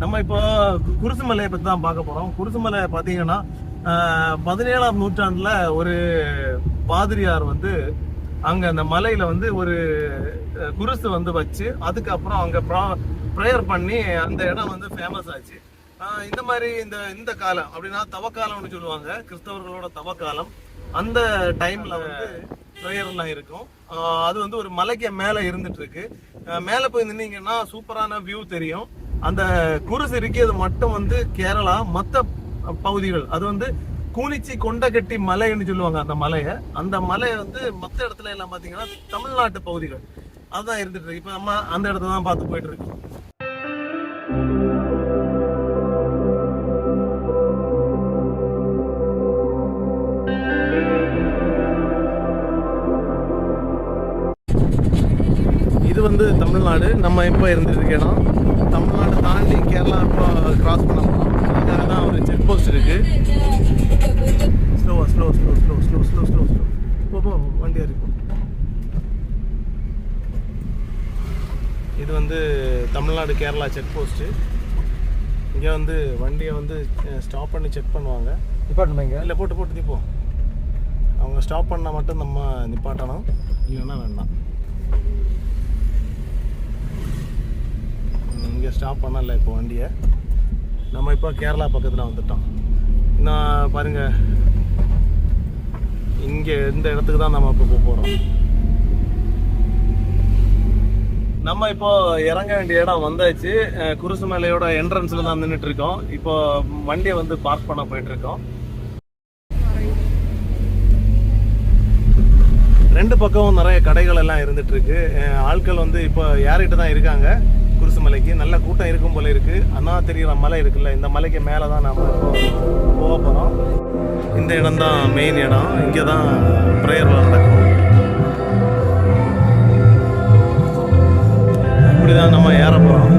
நம்ம இப்போ கு- குருசுமலையை பற்றி தான் பார்க்க போகிறோம் குருசுமலை பார்த்தீங்கன்னா பதினேழாம் நூற்றாண்டில் ஒரு பாதிரியார் வந்து அங்கே அந்த மலையில் வந்து ஒரு குருசு வந்து வச்சு அதுக்கப்புறம் அங்கே ப்ரா ப்ரேயர் பண்ணி அந்த இடம் வந்து ஃபேமஸ் ஆச்சு. இந்த மாதிரி இந்த இந்த காலம் அப்படின்னா தவக்காலம்னு சொல்லுவாங்க. கிறிஸ்தவர்களோட தவக்காலம். அந்த டைம்ல வந்து ப்ரேயர்லாம் இருக்கும். அது வந்து ஒரு மலைக்கு மேலே இருந்துட்டு இருக்கு. மேலே போய் நின்னீங்கன்னா சூப்பரான வியூ தெரியும். அந்த குருசு இருக்கிறது மட்டும் வந்து கேரளா மற்ற பகுதிகள். அது வந்து கூனிச்சி கொண்டகட்டி மலைன்னு சொல்லுவாங்க அந்த மலையை. அந்த மலை வந்து மற்ற இடத்துல எல்லாம் பார்த்தீங்கன்னா தமிழ்நாட்டு பகுதிகள். அதுதான் இருந்துட்டு இருக்கு. இப்போ நம்ம அந்த இடத்த தான் பார்த்து போயிட்டு இருக்கோம் இது வந்து தமிழ்நாடு. நம்ம இப்போ இருந்துட்டு இருக்க இடம்? தமிழ்நாடு தாண்டி கேரளா இப்போ கிராஸ் பண்ண போகிறோம் அங்கே தான் ஒரு செக் போஸ்ட் இருக்கு. ஸ்லோவா slow slow slow slow slow slow slow போ போ வண்டியாக இருக்கும் இது வந்து தமிழ்நாடு கேரளா செக் போஸ்ட்டு இங்கே வந்து வண்டியை வந்து ஸ்டாப் பண்ணி செக் பண்ணுவாங்க. டிபார்ட்மெண்ட் இல்லை போட்டு போட்டு நிப்போம் அவங்க ஸ்டாப் பண்ணால் மட்டும் நம்ம நிப்பாட்டணும். இல்லைன்னா வேண்டாம். இங்கே ஸ்டாப் பண்ணல இப்போ வண்டியை. நம்ம இப்போ கேரளா பக்கத்தில் வந்துட்டோம். நான் பாருங்க. இங்கே இந்த இடத்துக்கு தான் நம்ம இப்போ போக போகிறோம் நம்ம இப்போ இறங்க வேண்டிய இடம் வந்தாச்சு. குருசு மேலையோட என்ட்ரன்ஸ்ல தான் நின்றுட்டு இருக்கோம் இப்போ வண்டியை வந்து பார்க் பண்ண போயிட்டு இருக்கோம் ரெண்டு பக்கமும் நிறைய கடைகள் எல்லாம் இருந்துட்டு இருக்கு ஆட்கள் வந்து இப்போ யார்கிட்ட தான் இருக்காங்க? குருசுமலைக்கு நல்ல கூட்டம் இருக்கும் போல இருக்கு. அண்ணா தெரியுற மலை இருக்குல்ல இந்த மலைக்கு மேலே தான் நாம் போக போகிறோம் இந்த இடம் தான் மெயின் இடம். இங்கே தான் ப்ரேயர்லாம் நடக்கும். இப்படிதான் நம்ம ஏற போகிறோம்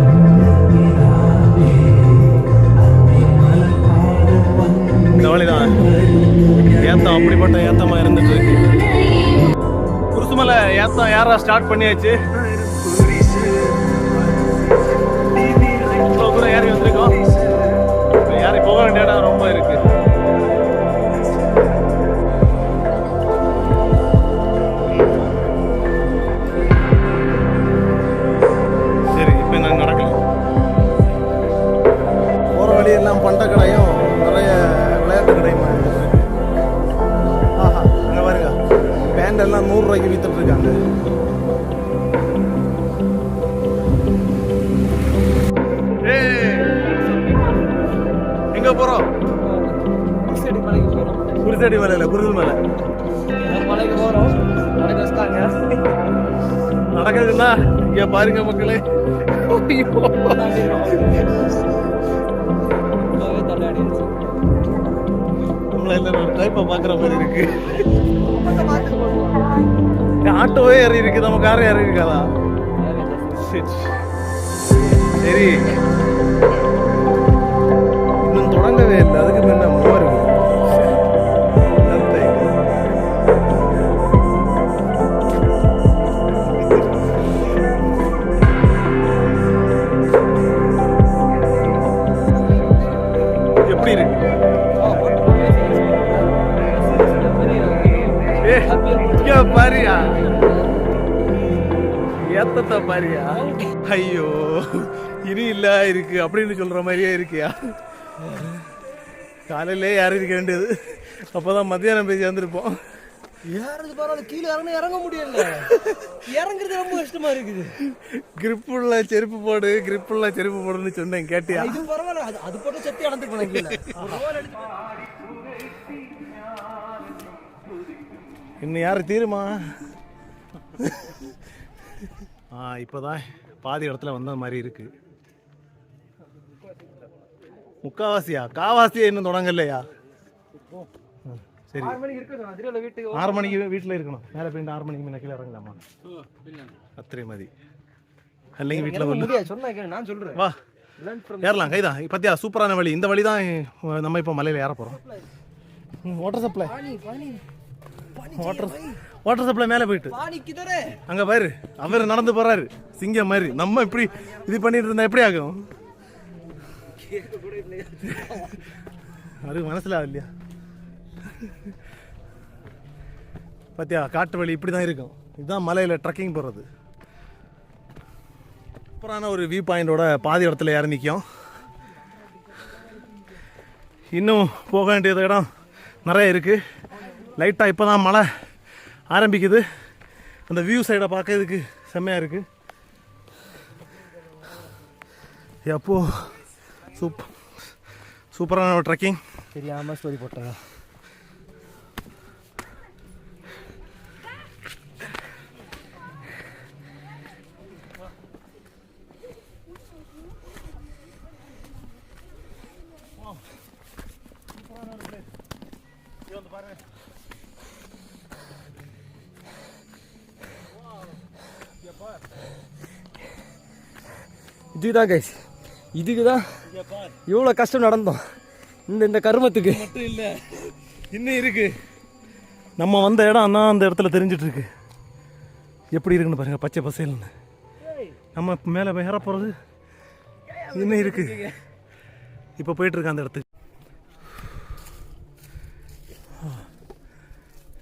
இந்த ஏத்தம் அப்படிப்பட்ட ஏத்தமா இருந்துட்டு இருக்கு. குருசுமலை ஏத்தம் யாரா ஸ்டார்ட் பண்ணியாச்சு? கடையும் நிறைய விளையாட்டு கடையும். ஆஹா அங்கே பாருங்க. பேண்ட் எல்லாம் நூறுரூவாய்க்கு வித்துட்டு இருக்காங்க. ஏய், எங்க போறோம்? குருசடி மலைக்கு போகிறோம் குருசடி மலை இல்ல குருது மலை. மலைக்கு போகிறோம் நடக்க வச்சுட்டாங்க. நடக்குதுன்னா இங்க பாருங்க மக்களே. ஐயோ. ரொம்பவே தள்ளாடிடுச்சு நம்மள எல்லாம் பாக்குற மாதிரி இருக்கு. ஆட்டோவே ஏறி இருக்கு நம்ம காரே ஏறி இருக்காதா சரி. இன்னும் தொடங்கவே இல்லை அதுக்கு ஏத்தத்தை பாரியா. ஐயோ இனி இல்ல இருக்கு அப்படின்னு சொல்ற மாதிரியே இருக்கியா? காலையிலே யாரும் இருக்க வேண்டியது. அப்பதான் மத்தியானம் போய் சேர்ந்துருப்போம் ஏறது பரவாயில்ல கீழே இறங்க இறங்க முடியல. இறங்குறது ரொம்ப கஷ்டமா இருக்குது. கிரிப்புள்ள செருப்பு போடு கிரிப்புள்ள செருப்பு போடுன்னு சொன்னேன் கேட்டியா? இது பரவாயில்ல அது அது போட்டு செத்தி போனேன் அடிச்சு- இன்னும் யாரு தீருமா? ஆ இப்போதான் பாதி இடத்துல வந்த மாதிரி இருக்கு. முக்காவாசியா? காவாசியா இன்னும் தொடங்கலையா? சரி. ஆறு மணிக்கு வீட்டில் இருக்கணும். மேலே போயிட்டு ஆறு மணிக்கு முன்ன கீழே இறங்கலாமா? அத்திரை மதி. இல்லைங்க வீட்டில் சொன்னா கேளு, நான் சொல்றேன். வா. ஏறலாம். கைதான். பத்தியா சூப்பரான வழி. இந்த வழி தான் நம்ம இப்போ மலையில் ஏற போகிறோம் water supply water water supply மேலே போயிட்டு. அங்க பாரு அவர் நடந்து போறாரு. சிங்கம் மாதிரி. நம்ம இப்படி இது பண்ணிட்டு இருந்தா எப்படி ஆகும்? அது மனசிலாவில்லையா பார்த்தியா காட்டு வழி இப்படி தான் இருக்கும். இதுதான் மலையில் ட்ரக்கிங் போகிறது சூப்பரான ஒரு வியூ பாயிண்டோட பாதி இடத்துல இறங்கி நிற்கும் இன்னும் போக வேண்டியது இடம் நிறைய இருக்குது லைட்டாக இப்போ தான் மழை ஆரம்பிக்குது. அந்த வியூ சைடை பார்க்கறதுக்கு செம்மையாக இருக்குது எப்போ? சூப் சூப்பரான ஒரு ட்ரெக்கிங் தெரியாமல் ஸ்டோரி போட்டதா இதுதான் கைஸ் இதுக்கு தான் இவ்வளோ கஷ்டம் நடந்தோம். இந்த இந்த கருமத்துக்கு. மட்டும் இல்லை இன்னும் இருக்கு. நம்ம வந்த இடம் தான் அந்த இடத்துல தெரிஞ்சிட்டு இருக்கு. எப்படி இருக்குன்னு பாருங்க பச்சை பசேல்னு. நம்ம மேலே ஏற போகிறது இன்னும் இருக்கு. இப்போ போயிட்டுருக்கு அந்த இடத்துக்கு.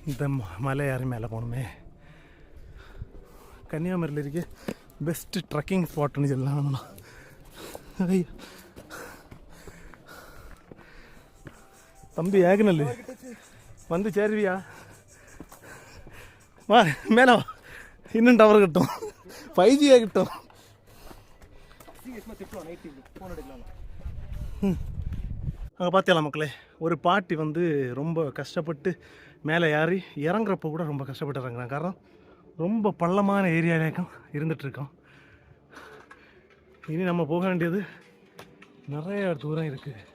இந்த ம- மலை யாரு மேலே போகணுமே. கன்னியாகுமரியில் இருக்க. பெஸ்ட்டு ட்ரக்கிங் ஸ்பாட்னு சொல்லலாம் ஐயா. தம்பி ஏகனல் வந்து சேருவியா? வா மேலே வா. இன்னும் டவர் கிட்டும். ஃபைவ் ஜி ஆகிட்டோம் அங்கே பார்த்தியலாம் மக்களே? ஒரு பாட்டி வந்து ரொம்ப கஷ்டப்பட்டு மேலே ஏறி இறங்குறப்ப கூட ரொம்ப கஷ்டப்பட்டு இறங்குறாங்க காரணம் ரொம்ப பள்ளமான ஏரியாவிலேக்கும் இருந்துகிட்ருக்கோம் இனி நம்ம போக வேண்டியது நிறைய தூரம் இருக்குது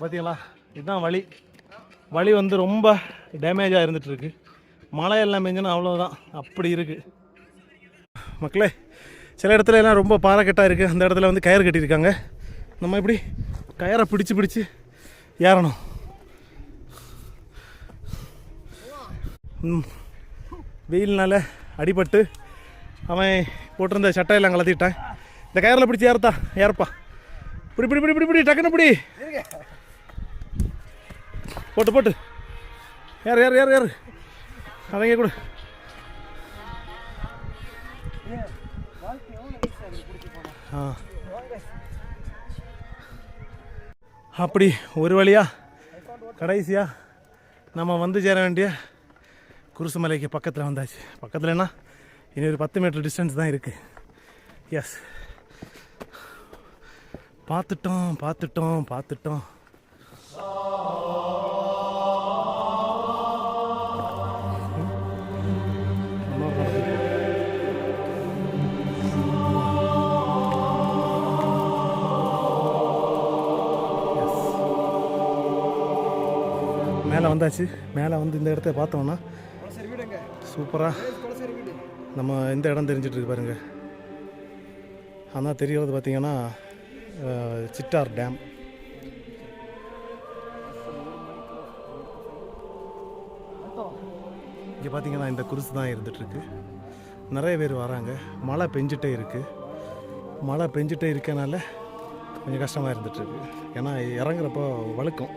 பார்த்தீங்களா இதுதான் வழி. வழி வந்து ரொம்ப டேமேஜாக இருந்துகிட்ருக்கு மழை எல்லாம் பெஞ்சுன்னா அவ்வளோதான் அப்படி இருக்குது மக்களே சில இடத்துல எல்லாம் ரொம்ப பாறைக்கட்டாக இருக்குது அந்த இடத்துல வந்து கயிறு கட்டியிருக்காங்க. நம்ம இப்படி கயரை பிடிச்சு பிடிச்சு ஏறணும். ம். வெயில்னால அடிபட்டு அவன் போட்டிருந்த சட்டையெல்லாம் கலத்திட்டான். இந்த கயரில் பிடிச்சி ஏறத்தா ஏறப்பா. இப்படி பிடி பிடி பிடி பிடி டக்குன்னு பிடி. போட்டு போட்டு. ஏறு ஏறு ஏறு ஏறு. அவங்க கொடு. ஆ. அப்படி ஒரு வழியா கடைசியா நம்ம வந்து சேர வேண்டிய குருசுமலைக்கு பக்கத்தில் வந்தாச்சு. பக்கத்துலன்னா இனி ஒரு பத்து மீட்டர் டிஸ்டன்ஸ் தான் இருக்குது எஸ் பார்த்துட்டோம் பார்த்துட்டோம் பார்த்துட்டோம். மேலே வந்தாச்சு. மேலே வந்து இந்த இடத்த பார்த்தோம்னா சூப்பராக நம்ம இந்த இடம் தெரிஞ்சிட்ருக்கு பாருங்கள் ஆனால் தெரியறது பார்த்திங்கன்னா சிட்டார் டேம். இங்கே பார்த்தீங்கன்னா இந்த குருசு தான் இருந்துகிட்ருக்கு நிறைய பேர் வராங்க. மழை பெஞ்சிட்டே இருக்குது மழை பெஞ்சிட்டே இருக்கனால கொஞ்சம் கஷ்டமாக இருந்துகிட்ருக்கு ஏன்னா இறங்குறப்போ வழுக்கும்.